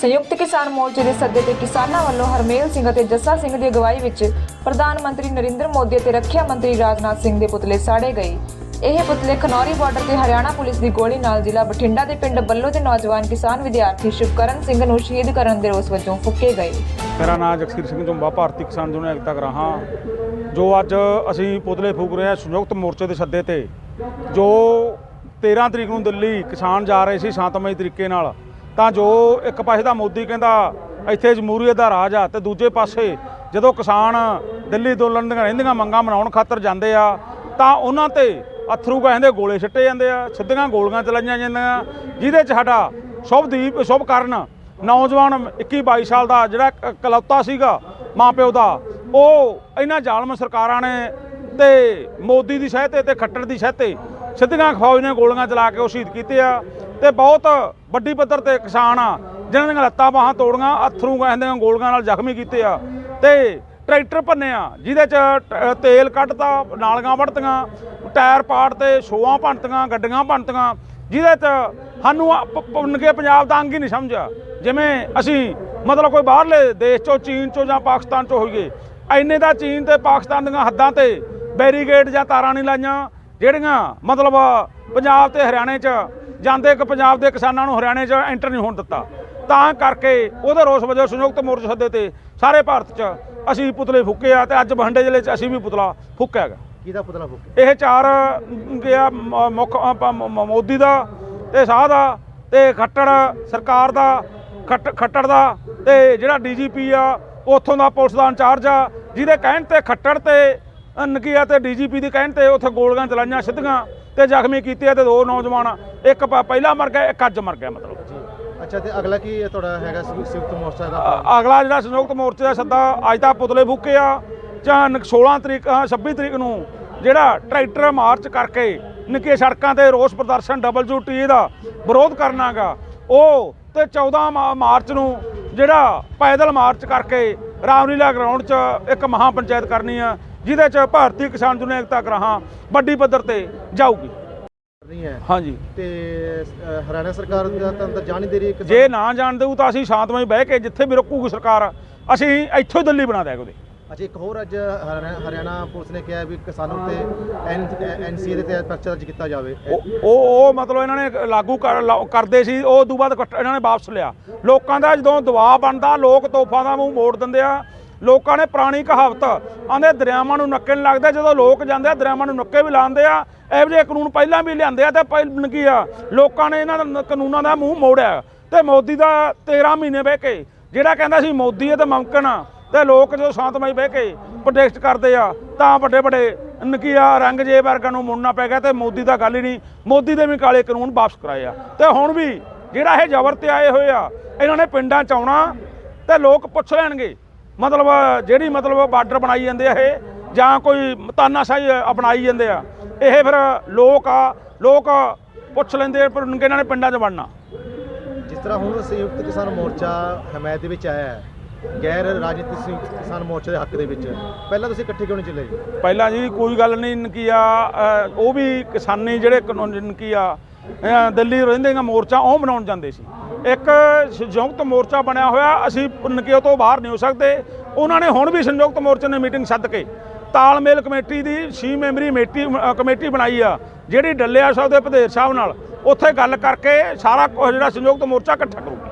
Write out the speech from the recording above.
ਸੰਯੁਕਤ ਕਿਸਾਨ ਮੋਰਚੇ ਦੇ ਸੱਦੇ ਤੇ ਕਿਸਾਨਾਂ ਵੱਲੋਂ ਹਰਮੇਲ ਸਿੰਘ ਅਤੇ ਜੱਸਾ ਸਿੰਘ ਦੀ ਅਗਵਾਈ ਵਿੱਚ ਪ੍ਰਧਾਨ ਮੰਤਰੀ ਨਰਿੰਦਰ ਮੋਦੀ ਅਤੇ ਰੱਖਿਆ ਮੰਤਰੀ ਰਾਜਨਾਥ ਸਿੰਘ ਦੇ ਪੁਤਲੇ ਸਾੜੇ ਗਏ। ਇਹ ਪੁਤਲੇ ਖਨੌਰੀ ਬਾਰਡਰ ਤੇ ਹਰਿਆਣਾ ਪੁਲਿਸ ਦੀ ਗੋਲੀ ਨਾਲ ਜ਼ਿਲ੍ਹਾ ਬਠਿੰਡਾ ਦੇ ਪਿੰਡ ਬੱਲੋ ਦੇ ਨੌਜਵਾਨ ਕਿਸਾਨ ਵਿਦਿਆਰਥੀ ਸ਼ੁਭਕਰਨ ਸਿੰਘ ਨੂੰ ਸ਼ਹੀਦ ਕਰਨ ਦੇ ਰੋਸ ਵਜੋਂ ਫੂਕੇ ਗਏ। ਮੇਰਾ ਨਾਮ ਜਗਸੀਰ ਸਿੰਘ ਜੁੰਬਾ, ਭਾਰਤੀ ਕਿਸਾਨ ਯੂਨੀਅਨ ਏਕਤਾ ਗਰਾਹਾਂ। ਜੋ ਅੱਜ ਅਸੀਂ ਪੁਤਲੇ ਫੂਕ ਰਹੇ ਹਾਂ ਸੰਯੁਕਤ ਮੋਰਚੇ ਦੇ ਸੱਦੇ ਤੇ, ਜੋ 13 ਤਰੀਕ ਨੂੰ ਦਿੱਲੀ ਕਿਸਾਨ ਜਾ ਰਹੇ ਸੀ ਸ਼ਾਂਤਮਈ ਤਰੀਕੇ ਨਾਲ ਤਾਂ ਜੋ ਇੱਕ ਪਾਸੇ ਦਾ ਮੋਦੀ ਕਹਿੰਦਾ ਇੱਥੇ ਜਮਹੂਰੀਅਤ ਦਾ ਰਾਜ ਆ ਤੇ ਦੂਜੇ ਪਾਸੇ ਜਦੋਂ ਕਿਸਾਨ ਦਿੱਲੀ ਅੰਦੋਲਨ ਦੀਆਂ ਰਹਿੰਦੀਆਂ ਮੰਗਾਂ ਮਨਾਉਣ ਖਾਤਰ ਜਾਂਦੇ ਆ, ਤਾਂ ਉਹਨਾਂ ਤੇ ਅਥਰੂ ਕਹਿੰਦੇ ਗੋਲੇ ਛੱਟੇ ਜਾਂਦੇ ਆ, ਸਿੱਧੀਆਂ ਗੋਲੀਆਂ ਚਲਾਈਆਂ ਜਾਂਦੀਆਂ। ਜਿਹਦੇ 'ਚ ਸਾਡਾ ਸ਼ੁਭਦੀਪ ਸ਼ੁਭਕਰਨ ਨੌਜਵਾਨ 21 22 ਸਾਲ ਦਾ ਜਿਹੜਾ ਕ- ਇਕਲੌਤਾ ਸੀਗਾ ਮਾਪਿਓ ਦਾ, ਉਹ ਇਹਨਾਂ ਜ਼ਾਲਮ ਸਰਕਾਰਾਂ ਨੇ ਤੇ ਮੋਦੀ ਦੀ ਸਹਾਇਤੇ ਤੇ ਖੱਟੜ ਦੀ ਸਹਾਇਤੇ ਸਿੱਧੀਆਂ ਫੌਜ ਨੇ ਗੋਲੀਆਂ ਚਲਾ ਕੇ ਉਹ ਸ਼ਹੀਦ ਕੀਤੇ ਆ। ਤੇ ਬਹੁਤ ਵੱਡੀ ਪੱਧਰ ਤੇ ਕਿਸਾਨ ਆ, ਜਿਨ੍ਹਾਂ ਦੀਆਂ ਲੱਤਾਂ ਬਾਹਾਂ ਤੋੜੀਆਂ, ਅਥਰੂ ਕਹਿੰਦੇ ਗੋਲੀਆਂ ਨਾਲ ਜ਼ਖਮੀ ਕੀਤੇ ਆ। ਤੇ ਟਰੈਕਟਰ ਭੰਨੇ ਆ, ਜਿਹਦੇ ਚ ਟ- ਤੇਲ ਕੱਢਤਾ, ਨਾਲੀਆਂ ਵੜਤੀਆਂ, ਟਾਇਰ ਪਾੜ ਤੇ ਸ਼ੋਆਂ ਭੰਨਤੀਆਂ, ਗੱਡੀਆਂ ਭੰਨਤੀਆਂ, ਜਿਹਦੇ ਚ ਸਾਨੂੰ ਆ ਪੰਜਾਬ ਦਾ ਅੰਗ ਹੀ ਨਹੀਂ ਸਮਝਿਆ ਜਿਵੇਂ ਅਸੀਂ ਮਤਲਬ ਕੋਈ ਬਾਹਰਲੇ ਦੇਸ਼ ਚੋਂ, ਚੀਨ ਚੋਂ ਜਾਂ ਪਾਕਿਸਤਾਨ ਚੋਂ ਹੋਈਏ ਐਨੇ ਦਾ ਚੀਨ ਤੇ ਪਾਕਿਸਤਾਨ ਦੀਆਂ ਹੱਦਾਂ ਤੇ ਬੈਰੀਗੇਡ ਜਾਂ ਤਾਰਾਂ ਨਹੀਂ ਲਾਈਆਂ ਜਿਹੜੀਆਂ ਮਤਲਬ ਪੰਜਾਬ ਤੇ ਹਰਿਆਣੇ 'ਚ ਜਾਂਦੇ ਕਿ ਪੰਜਾਬ ਦੇ ਕਿਸਾਨਾਂ ਨੂੰ ਹਰਿਆਣੇ 'ਚ ਐਂਟਰ ਨਹੀਂ ਹੋਣ ਦਿੱਤਾ ਤਾਂ ਕਰਕੇ ਉਹਦੇ ਰੋਸ ਵਜੋਂ ਸੰਯੁਕਤ ਮੋਰਚੇ ਸੱਦੇ ਤੇ ਸਾਰੇ ਭਾਰਤ 'ਚ ਅਸੀਂ ਪੁਤਲੇ ਫੂਕੇ ਆ ਤੇ ਅੱਜ ਬਠਿੰਡੇ ਜ਼ਿਲ੍ਹੇ 'ਚ ਅਸੀਂ ਵੀ ਪੁਤਲਾ ਫੂਕਿਆ ਹੈਗਾ। ਕਿਹਦਾ ਪੁਤਲਾ ਫੂਕਿਆ? ਇਹ ਚਾਰ ਗਿਆ ਮੁੱਖ ਮੋਦੀ ਦਾ ਤੇ ਸ਼ਾਹ ਦਾ ਤੇ ਖੱਟੜ ਸਰਕਾਰ ਦਾ ਖੱਟ- ਖੱਟੜ ਦਾ ਤੇ ਜਿਹੜਾ ਡੀਜੀਪੀ ਆ ਉੱਥੋਂ ਦਾ ਪੁਲਿਸ ਦਾ ਇੰਚਾਰਜ ਆ ਜਿਹਦੇ ਕਹਿਣ ਤੇ ਖੱਟੜ ਤੇ ਨਕੀਆ ਤੇ ਡੀਜੀਪੀ ਦੀ ਕਹਿਣ ਤੇ ਉੱਥੇ ਗੋਲੀਆਂ ਚਲਾਈਆਂ ਸਿੱਧੀਆਂ ਤੇ ਜ਼ਖਮੀ ਕੀਤੇ ਤੇ ਦੋ ਨੌਜਵਾਨ ਇੱਕ ਪਹਿਲਾਂ ਮਰ ਗਿਆ ਇੱਕ ਅੱਜ ਮਰ ਗਿਆ ਮਤਲਬ। ਅੱਛਾ ਤੇ ਅਗਲਾ ਕੀ ਤੁਹਾਡਾ ਹੈਗਾ ਸੰਯੁ- ਸੰਯੁਕਤ ਮੋਰਚਾ ਦਾ? ਅਗਲਾ ਜਿਹੜਾ ਸੰਯੁਕਤ ਮੋਰਚੇ ਦਾ ਸੱਦਾ ਅੱਜ ਤਾਂ ਪੁਤਲੇ ਫੂਕੇ ਆ ਜਾਂ ਨ- 16 ਤਰੀਕ ਅ, 26 ਤਰੀਕ ਨੂੰ ਜਿਹੜਾ ਟਰੈਕਟਰ ਮਾਰਚ ਕਰਕੇ ਨਿੱਕੇ ਸੜਕਾਂ ਤੇ ਰੋਸ ਪ੍ਰਦਰਸ਼ਨ WTE ਦਾ ਵਿਰੋਧ ਕਰਨਾਗਾ ਉਹ ਤੇ 14 ਮਾ- ਮਾਰਚ ਨੂੰ ਜਿਹੜਾ ਪੈਦਲ ਮਾਰਚ ਕਰਕੇ ਰਾਮਲੀਲਾ ਗਰਾਊਂਡ 'ਚ ਇੱਕ ਮਹਾ ਪੰਚਾਇਤ ਕਰਨੀ ਆ ਜਿਹਦੇ 'ਚ ਭਾਰਤੀ ਕਿਸਾਨ ਯੂਨੀਅਨ ਏਕਤਾ ਗਰਾਹਾਂ ਵੱਡੀ ਪੱਧਰ ਤੇ ਜਾਊਗੀ। ਨਹੀਂ ਹੈ। ਹਾਂਜੀ। ਤੇ ਅ, ਹਰਿਆਣਾ ਸਰਕਾਰ ਦਾ ਤਾਂ ਅੰਦਰ ਜਾਣ ਦੇ ਰਹੀ ਕਿਸਾਨ- ਜੇ ਨਾ ਜਾਣ ਦੇਊ ਤਾਂ ਅਸੀਂ ਸ਼ਾਂਤਮਈ ਬਹਿ ਕੇ ਜਿੱਥੇ ਵੀ ਰੁਕੂਗੀ ਸਰਕਾਰ ਅਸੀਂ ਇੱਥੋਂ ਹੀ ਦਿੱਲੀ ਬਣਾ ਦਿਆਂਗੇ ਉਹਦੇ। ਅੱਛਾ ਇੱਕ ਹੋਰ ਅੱਜ ਹਰਿਆਣਾ ਹਰਿਆਣਾ ਪੁਲਿਸ ਨੇ ਕਿਹਾ ਵੀ ਕਿਸਾਨਾਂ ਤੇ ਐਨਸੀਏ ਦੇ ਤਹਿਤ ਪਰਚਾ ਦਰਜ ਕੀਤਾ ਜਾਵੇ। ਉਹ ਉਹ ਉਹ ਮਤਲਬ ਇਹਨਾਂ ਨੇ ਲਾਗੂ ਕਰ ਲਾ- ਕਰਦੇ ਸੀ ਉਹ ਤੋਂ ਬਾਅਦ ਕੱਟ- ਇਹਨਾਂ ਨੇ ਵਾਪਸ ਲਿਆ। ਲੋਕਾਂ ਦਾ ਜਦੋਂ ਦਬਾਅ ਬਣਦਾ ਲੋਕ ਤੋਹਫਾ ਦਾ ਮੂੰਹ ਮੋੜ ਦਿੰਦੇ ਆ ਲੋਕਾਂ ਨੇ ਪੁਰਾਣੀ ਕਹਾਵਤ ਆਂਦੇ ਦਰਿਆਵਾਂ ਨੂੰ ਨੱਕੇ ਨਹੀਂ ਲੱਗਦੇ, ਜਦੋਂ ਲੋਕ ਜਾਂਦੇ ਆ, ਦਰਿਆਵਾਂ ਨੂੰ ਨੱਕੇ ਵੀ ਲਾਉਂਦੇ ਆ। ਇਹੋ ਜਿਹੇ ਕਾਨੂੰਨ ਪਹਿਲਾਂ ਵੀ ਲਿਆਂਦੇ ਆ ਤੇ ਪਹਿਲਾਂ ਕੀ ਆ। ਲੋਕਾਂ ਨੇ ਇਹਨਾਂ ਦਾ ਕਾਨੂੰਨਾਂ ਦਾ ਮੂੰਹ ਮੋੜਿਆ। ਤੇ ਮੋਦੀ ਦਾ 13 ਮਹੀਨੇ ਬਹਿ ਕੇ, ਜਿਹੜਾ ਕਹਿੰਦਾ ਸੀ ਮੋਦੀ ਇਹ ਤਾਂ ਮੁਮਕਿਨ ਆ, ਤੇ ਲੋਕ ਜਦੋਂ ਸ਼ਾਂਤਮਈ ਬਹਿ ਕੇ ਪ੍ਰੋਟੈਸਟ ਕਰਦੇ ਆ, ਤਾਂ ਵੱਡੇ ਵੱਡੇ ਨਕੀਆ ਰੰਗ ਜੇ ਵਰਗਾ ਨੂੰ ਮੁੜਨਾ ਪੈ ਗਿਆ ਤੇ ਮੋਦੀ ਦਾ ਗੱਲ ਹੀ ਨਹੀਂ। ਮੋਦੀ ਦੇ ਵੀ ਕਾਲੇ ਕਾਨੂੰਨ ਵਾਪਸ ਕਰਾਏ ਆ। ਤੇ ਹੁਣ ਵੀ ਜਿਹੜਾ ਇਹ ਜ਼ਬਰ ਤੇ ਆਏ ਹੋਏ ਆ, ਇਹਨਾਂ ਨੇ ਪਿੰਡਾਂ ਚ ਆਉਣਾ ਤੇ ਲੋਕ ਪੁੱਛ ਲੈਣਗੇ। ਮਤਲਬ ਜਿਹੜੀ ਮਤਲਬ ਬਾਰਡਰ ਬਣਾਈ ਜਾਂਦੇ ਆ ਇਹ ਜਾਂ ਕੋਈ ਤਾਨਾਸ਼ਾਹੀ ਅਪਣਾਈ ਜਾਂਦੇ ਆ। ਇਹ ਫਿਰ ਲੋਕ ਆ ਲੋਕ ਪੁੱਛ ਲੈਂਦੇ ਪਰ ਇਹਨਾਂ ਨੇ ਪਿੰਡਾਂ 'ਚ ਵੜਨਾ ਜਿਸ ਤਰ੍ਹਾਂ ਹੁਣ ਸੰਯੁਕਤ ਕਿਸਾਨ ਮੋਰਚਾ ਹਮਾਇਤ ਦੇ ਵਿੱਚ ਆਇਆ ਹੈ ਗੈਰ ਰਾਜਨੀਤਿਕ ਸੰਯੁਕਤ ਕਿਸਾਨ ਮੋਰਚੇ ਦੇ ਹੱਕ ਦੇ ਵਿੱਚ ਪਹਿਲਾਂ ਤੁਸੀਂ ਇਕੱਠੇ ਕਿਉਂ ਨਹੀਂ ਚੱਲੇ ਜੀ? ਪਹਿਲਾਂ ਜੀ ਕੋਈ ਗੱਲ ਨਹੀਂ ਕੀ ਆ ਉਹ ਵੀ ਕਿਸਾਨੀ ਜਿਹੜੇ ਕਾਨੂੰਨ ਕੀ ਆ ਦਿੱਲੀ ਰਹਿੰਦੇਗਾ ਮੋਰਚਾ ਉਹ ਬਣਾਉਣ ਜਾਂਦੇ ਸੀ। ਇੱਕ ਸੰਯੁਕਤ ਮੋਰਚਾ ਬਣਿਆ ਹੋਇਆ, ਅਸੀਂ ਨਕੀਓ ਤੋਂ ਬਾਹਰ ਨਹੀਂ ਹੋ ਸਕਦੇ। ਉਹਨਾਂ ਨੇ ਹੁਣ ਵੀ ਸੰਯੁਕਤ ਮੋਰਚੇ ਨੇ ਮੀਟਿੰਗ ਸੱਦ ਕੇ ਤਾਲਮੇਲ ਕਮੇਟੀ ਦੀ 6 ਮੈਂਬਰੀ ਮੇਟੀ ਕਮੇਟੀ ਬਣਾਈ ਆ, ਜਿਹੜੀ ਡੱਲਿਆ ਸਾਹਿਬ ਦੇ ਭਦੇਰ ਸਾਹਿਬ ਨਾਲ ਉੱਥੇ ਗੱਲ ਕਰਕੇ ਸਾਰਾ ਜਿਹੜਾ ਸੰਯੁਕਤ ਮੋਰਚਾ ਇਕੱਠਾ ਕਰੂਗੀ।